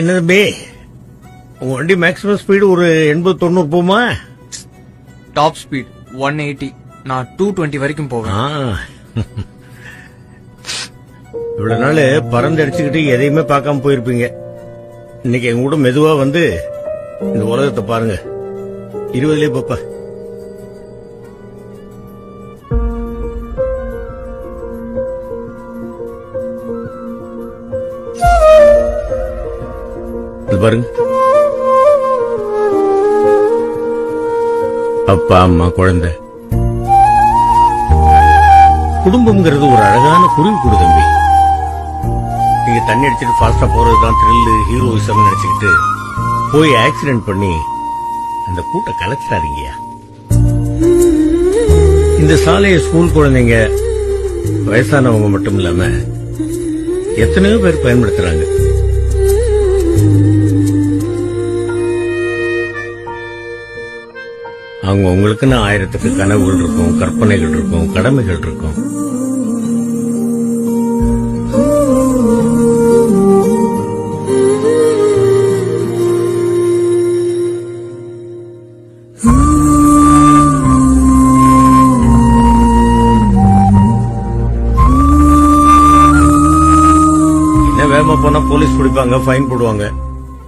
என்ன தம்பி உங்க வண்டி மேக்ஸிமம் ஸ்பீடு ஒரு எண்பது தொண்ணூறு போமா டாப் ஸ்பீட் ஒன் எயிட்டி நான் டூ டுவெண்ட்டி வரைக்கும் போவேன். இவ்வளவு நாள் பறந்து அடிச்சுக்கிட்டு எதையுமே பார்க்காம போயிருப்பீங்க. இன்னைக்கு எங்க கூட மெதுவா வந்து இந்த உலகத்தை பாருங்க. இருபதுலயே பாப்பா. இது பாருங்க. அப்பா அம்மா குழந்தை. குடும்பம்ங்கிறது ஒரு அழகான குருவி கூடு தம்பி. நீங்க தண்ணி அடிச்சிட்டு ஃபாஸ்டா போறதுதான் த்ரில்லு ஹீரோயிசம் நினைச்சுக்கிட்டு போய் ஆக்சிடென்ட் பண்ணி அந்த கூட்ட கலைச்சிடாதீங்கயா இந்த சாலையை ஸ்கூல் குழந்தைங்க வயசானவங்க மட்டும் இல்லாம எத்தனையோ பேர் பயன்படுத்துறாங்க. அவங்க உங்களுக்குன்னு ஆயிரத்துக்கு கனவுகள் இருக்கும் கற்பனைகள் இருக்கும் கடமைகள் இருக்கும். என்ன வேகமா போனா போலீஸ் பிடிப்பாங்க ஃபைன் போடுவாங்க.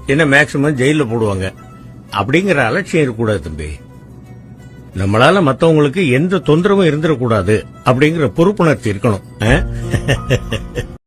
என்ன மேக்சிமம் ஜெயில போடுவாங்க. அப்படிங்கிற அலட்சியம் இருக்கக்கூடாது தம்பி. நம்மளால மத்தவங்களுக்கு எந்த தொந்தரவும் இருந்துடக்கூடாது அப்படிங்கிற பொறுப்புணர்ச்சி இருக்கணும்.